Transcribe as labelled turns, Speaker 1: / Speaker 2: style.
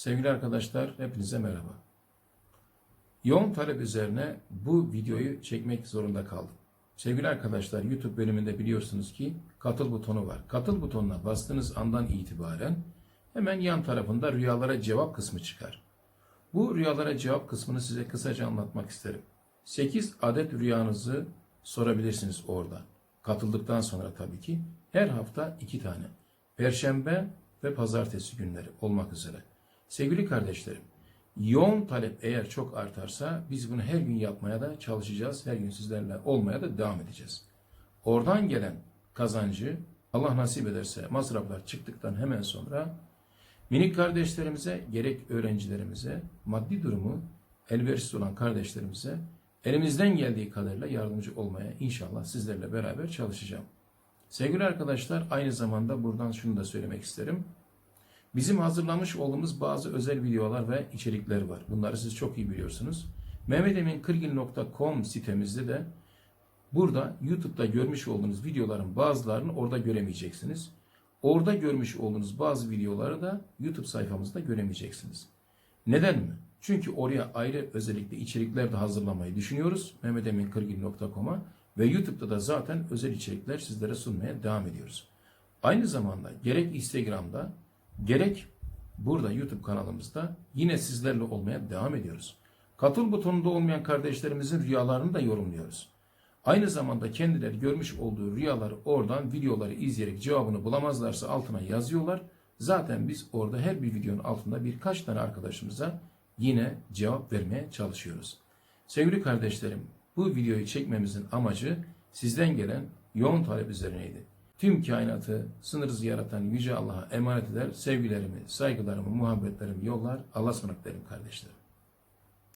Speaker 1: Sevgili arkadaşlar, hepinize merhaba. Yoğun talep üzerine bu videoyu çekmek zorunda kaldım. Sevgili arkadaşlar, YouTube bölümünde biliyorsunuz ki katıl butonu var. Katıl butonuna bastığınız andan itibaren hemen yan tarafında rüyalara cevap kısmı çıkar. Bu rüyalara cevap kısmını size kısaca anlatmak isterim. 8 adet rüyanızı sorabilirsiniz orada. Katıldıktan sonra tabii ki her hafta 2 tane. Perşembe ve pazartesi günleri olmak üzere. Sevgili kardeşlerim, yoğun talep eğer çok artarsa biz bunu her gün yapmaya da çalışacağız. Her gün sizlerle olmaya da devam edeceğiz. Oradan gelen kazancı Allah nasip ederse masraflar çıktıktan hemen sonra minik kardeşlerimize gerek öğrencilerimize maddi durumu elverişsiz olan kardeşlerimize elimizden geldiği kadarıyla yardımcı olmaya inşallah sizlerle beraber çalışacağım. Sevgili arkadaşlar aynı zamanda buradan şunu da söylemek isterim. Bizim hazırlamış olduğumuz bazı özel videolar ve içerikler var. Bunları siz çok iyi biliyorsunuz. mehmetemin40.com sitemizde de burada YouTube'da görmüş olduğunuz videoların bazılarını orada göremeyeceksiniz. Orada görmüş olduğunuz bazı videoları da YouTube sayfamızda göremeyeceksiniz. Neden mi? Çünkü oraya ayrı özellikle içerikler de hazırlamayı düşünüyoruz. mehmetemin40.com'a ve YouTube'da da zaten özel içerikler sizlere sunmaya devam ediyoruz. Aynı zamanda gerek Instagram'da gerek burada YouTube kanalımızda yine sizlerle olmaya devam ediyoruz. Katıl butonunda olmayan kardeşlerimizin rüyalarını da yorumluyoruz. Aynı zamanda kendileri görmüş olduğu rüyaları oradan videoları izleyerek cevabını bulamazlarsa altına yazıyorlar. Zaten biz orada her bir videonun altında birkaç tane arkadaşımıza yine cevap vermeye çalışıyoruz. Sevgili kardeşlerim, bu videoyu çekmemizin amacı sizden gelen yoğun talep üzerineydi. Tüm kainatı sınırsız yaratan Yüce Allah'a emanet eder, sevgilerimi, saygılarımı, muhabbetlerimi yollar. Allah'a ısmarladık kardeşlerim.